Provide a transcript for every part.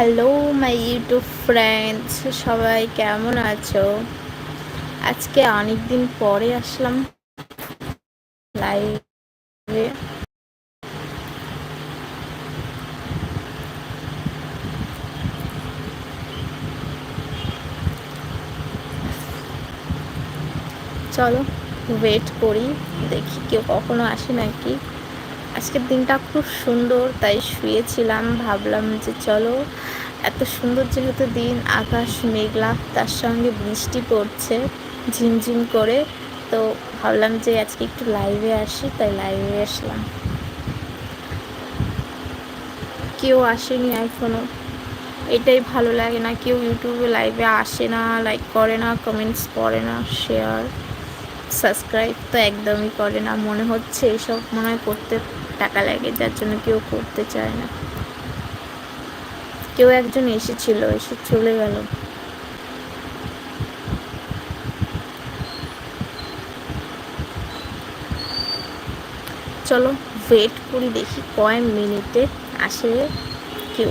Hello my YouTube friends সবাই কেমন আছো? আজকে অনেক দিন পরে আসলাম লাইভে চলো ওয়েট করি, দেখি কেউ কখনো আসে নাকি? আজকের দিনটা খুব সুন্দর, তাই শুয়েছিলাম, ভাবলাম যে চলো, এত সুন্দর যেহেতু দিন, আকাশ মেঘলা, তার সঙ্গে বৃষ্টি পড়ছে, ঝিমঝিম করে, তো ভাবলাম যে আজকে একটু লাইভে আসি, তাই লাইভে আসলাম। কেউ আসেনি এখনও এটাই ভালো লাগে না, কেউ ইউটিউবে লাইভে আসে না লাইক করে না কমেন্টস করে না শেয়ার সাবস্ক্রাইব তো একদমই করে না, মনে হচ্ছে এসব মনে হয় করতে টাকা লাগে, যার জন্য কেউ করতে চায় না। কেউ একজন এসেছিল, এসে চলে গেল। চলো ওয়েট করি, দেখি কয় মিনিটে আসে কেউ।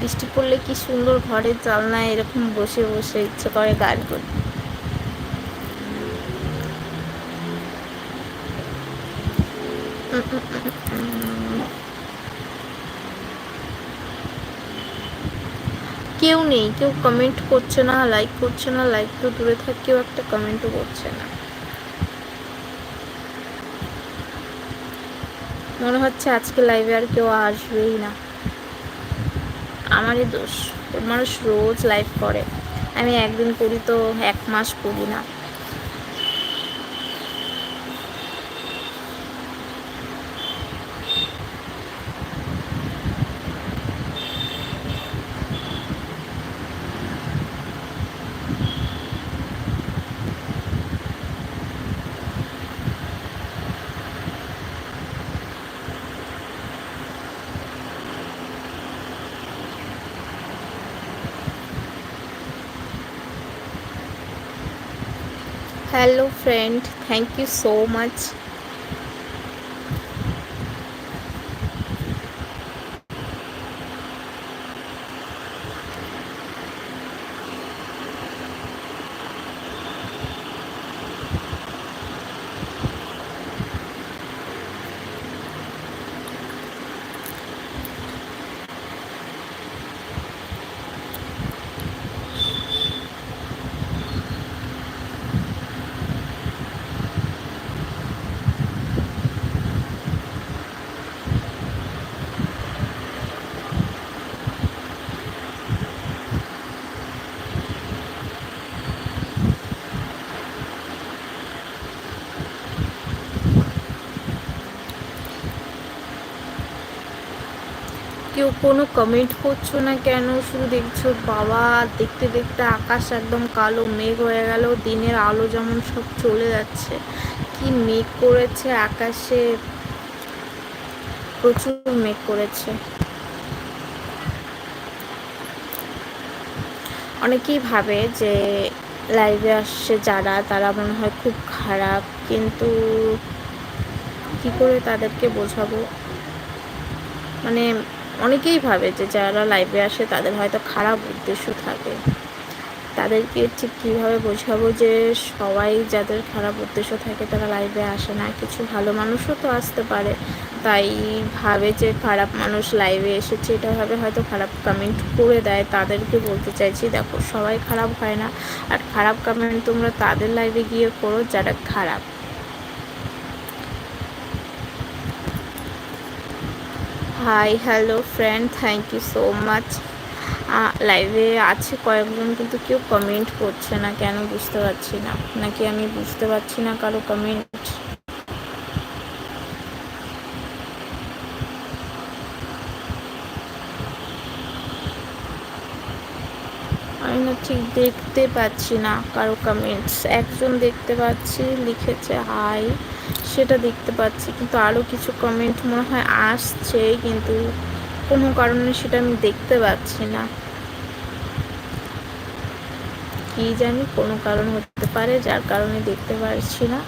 বৃষ্টি পড়লে কি সুন্দর ঘরের জালনায় এরকম বসে বসে ইচ্ছে করে গান করতে? কেউ নেই, কেউ কমেন্ট করছে না লাইক করছে না লাইক তো দূরে থাক কেউ একটা কমেন্টও করছে না। মনে হচ্ছে আজকে লাইভে আর কেউ আসবেই না। আমারই দোষ। মানুষ রোজ লাইভ করে। আমি একদিন করি তো এক মাস করি না। hello friend thank you so much. কোনো কমেন্ট করছ না কেন? শুধু দেখছ বাবা, দেখতে দেখতে আকাশ একদম কালো, মেঘ হয়ে গেল, দিনের আলো যেমন সব চলে যাচ্ছে। কি মেঘ করেছে আকাশে? প্রচুর মেঘ করেছে। অনেকেই ভাবে যে লাইভে আসছে যারা, তারা মনে হয় খুব খারাপ, কিন্তু কি করে তাদেরকে বোঝাবো? মানে অনেকেই ভাবে যে যারা লাইভে আসে তাদের হয়তো খারাপ উদ্দেশ্য থাকে। তাদেরকে ঠিক কীভাবে বোঝাবো যে সবাই যাদের খারাপ উদ্দেশ্য থাকে তারা লাইভে আসে না? কিছু ভালো মানুষও তো আসতে পারে। তাই ভাবে যে খারাপ মানুষ লাইভে এসেছে, এটা ভাবে হয়তো খারাপ কমেন্ট করে দেয়। তাদেরকে বলতে চাইছি, দেখো, সবাই খারাপ হয় না। আর খারাপ কমেন্ট তোমরা তাদের লাইভে গিয়ে করো যারা খারাপ। Hi hello friend thank you so much লাইভে আছে কয়েকজন, কিন্তু কেউ কমেন্ট করছে না। কেন বুঝতে পারছি না? নাকি আমি বুঝতে পারছি না কারও কমেন্ট আমি না ঠিক দেখতে পাচ্ছি না কারও কমেন্টস একজন দেখতে পাচ্ছি, লিখেছে হাই সেটা দেখতে পাচ্ছি, কিন্তু আরও কিছু কমেন্ট মনে হয় আসছে, কিন্তু কোনো কারণে সেটা আমি দেখতে পাচ্ছি না। কি জানি, কোনো কারণ হতে পারে, যার কারণে দেখতে পাচ্ছি না।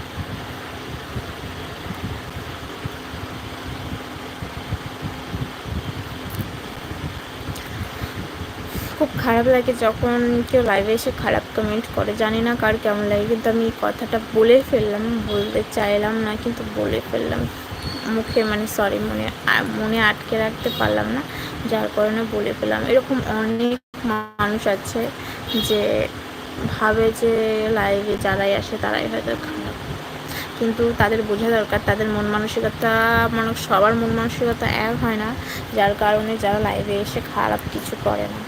খুব খারাপ লাগে যখন কেউ লাইভে এসে খারাপ কমেন্ট করে। জানি না কার কেমন লাগে, কিন্তু আমি এই কথাটা বলে ফেললাম, বলতে চাইলাম না, কিন্তু বলে ফেললাম। মুখে মানে সরি মনে মনে আটকে রাখতে পারলাম না, যার কারণে বলে ফেললাম। এরকম অনেক মানুষ আছে যে ভাবে যে লাইভে যারাই আসে তারাই হয়তো খারাপ। কিন্তু তাদের বোঝা দরকার, তাদের মন মানসিকতা মানে সবার মন মানসিকতা এক হয় না, যার কারণে যারা লাইভে এসে খারাপ কিছু করে না।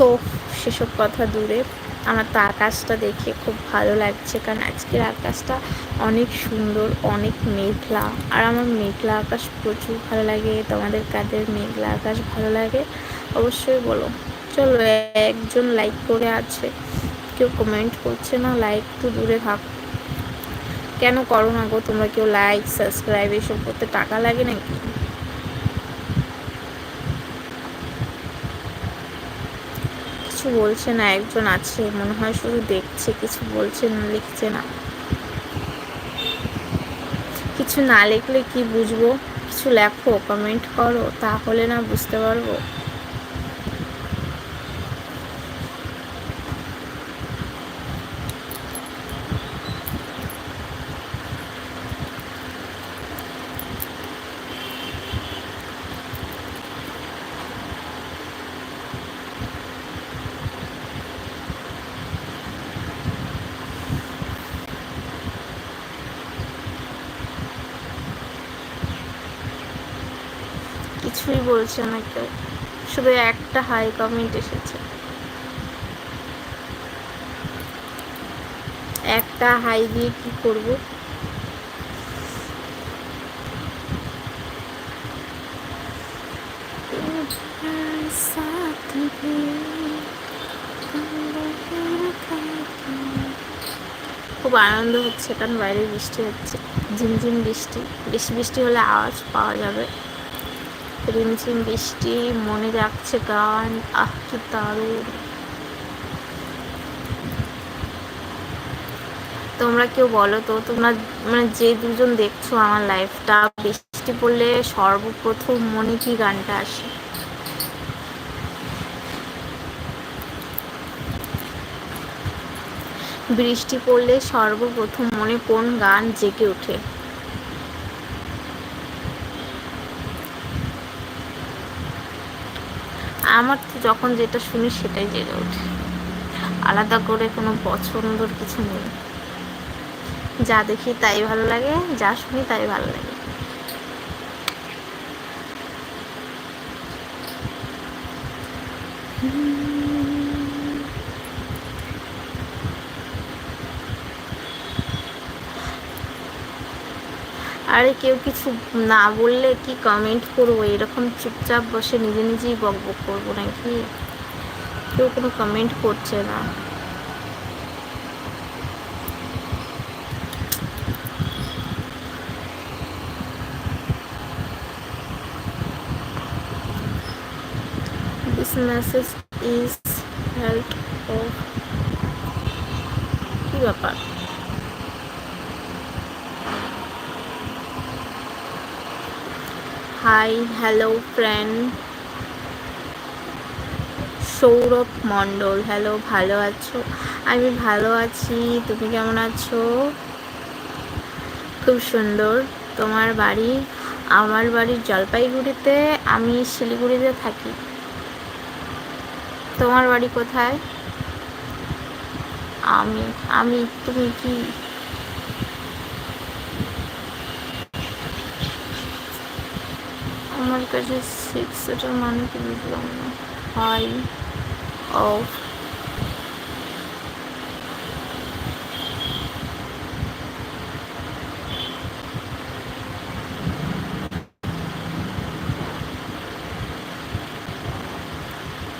সো সেসব কথা দূরে। আমার তো আকাশটা দেখে খুব ভালো লাগছে, কারণ আজকের আকাশটা অনেক সুন্দর, অনেক মেঘলা। আর আমার মেঘলা আকাশ প্রচুর ভালো লাগে, তোমাদের কাদের মেঘলা আকাশ ভালো লাগে অবশ্যই বলো। চলো, একজন লাইক করে আছে, কেউ কমেন্ট করছে না লাইক তো দূরে থাক। কেন করো না গো, তোমরা কেউ লাইক সাবস্ক্রাইব এসব করতে টাকা লাগে নাকি? কিছু বলছে না, একজন আছে, মনে হয় শুধু দেখছে, কিছু বলছে না, লিখছে না। কিছু না লিখলে কি বুঝব? কিছু লেখো কমেন্ট করো, তাহলে না বুঝতে পারব। কিছুই বলছে না কেউ। শুধু একটা হাই কমেন্ট এসেছে। একটা হাই দিয়ে কি করব? খুব আনন্দ হচ্ছে, কারণ বাইরে বৃষ্টি হচ্ছে। ঝিমঝিম বৃষ্টি। বেশি বৃষ্টি হলে আওয়াজ পাওয়া যাবে। রিমঝিম বৃষ্টি, মনে রাখছে গান, আহ, কি দারুণ। তোমরা কেউ বলো তো, তোমরা মানে যে দুজন দেখছ আমার লাইফটা, বৃষ্টি পড়লে সর্বপ্রথম মনে কি গানটা আসে? বৃষ্টি পড়লে সর্বপ্রথম মনে কোন গান জেগে ওঠে? আমার তো যখন যেটা শুনি সেটাই জেগে ওঠে। আলাদা করে কোনো পছন্দর কিছু নেই। যা দেখি তাই ভালো লাগে, যা শুনি তাই ভালো লাগে। আরে কেউ কিছু না বললে কি কমেন্ট করব? এরকম চুপচাপ বসে নিজে নিজেই বক বক করব নাকি? কেউ কোনো কমেন্ট করছে না। This message is help of কি ব্যাপার? Hi hello friend Sourav Mondal hello ভালো আছো? আমি ভালো আছি। তুমি কেমন আছো? খুব সুন্দর। তোমার বাড়ি? আমার বাড়ি জলপাইগুড়িতে। আমি শিলিগুড়িতে থাকি। তোমার বাড়ি কোথায়? আমি আমি, তুমি কি আমার কাছে সিক্স এটার মানে কি বুঝলাম না। হাই অফ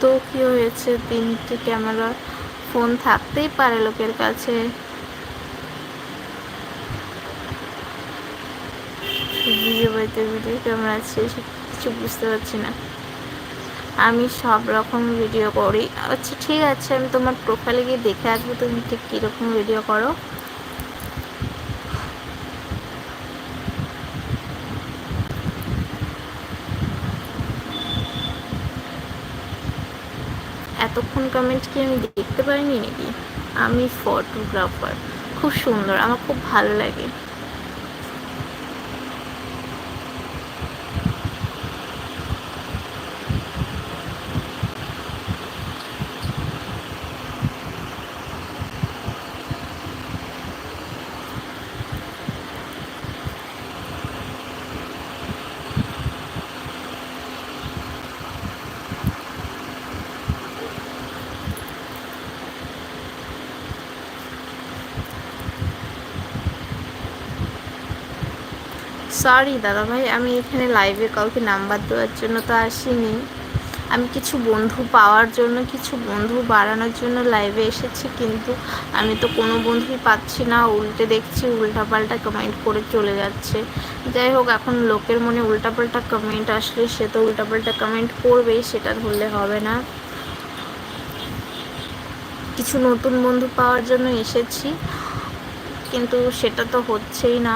তো কী হয়েছে? তিনটি ক্যামেরা ফোন থাকতেই পারে লোকের কাছে। বাড়িতে ভিডিও ক্যামেরা আছে কিছু বুঝতে পারছি না। আমি সব রকম ভিডিও করি। আচ্ছা ঠিক আছে, আমি তোমার প্রোফাইলে গিয়ে দেখে আসব তুমি ঠিক কীরকম ভিডিও করো। এতক্ষণ কমেন্ট কি আমি দেখতে পারিনি নাকি? আমি ফটোগ্রাফার খুব সুন্দর, আমার খুব ভালো লাগে। সরি দাদা ভাই আমি এখানে লাইভে কাউকে নাম্বার দেওয়ার জন্য তো আসিনি। আমি কিছু বন্ধু পাওয়ার জন্য, কিছু বন্ধু বাড়ানোর জন্য লাইভে এসেছি, কিন্তু আমি তো কোনো বন্ধুই পাচ্ছি না। উল্টে দেখছি উল্টাপাল্টা কমেন্ট করে চলে যাচ্ছে। যাই হোক, এখন লোকের মনে উল্টাপাল্টা কমেন্ট আসলে সে তো উল্টাপাল্টা কমেন্ট করবেই সেটা ধরলে হবে না। কিছু নতুন বন্ধু পাওয়ার জন্য এসেছি, কিন্তু সেটা তো হচ্ছেই না।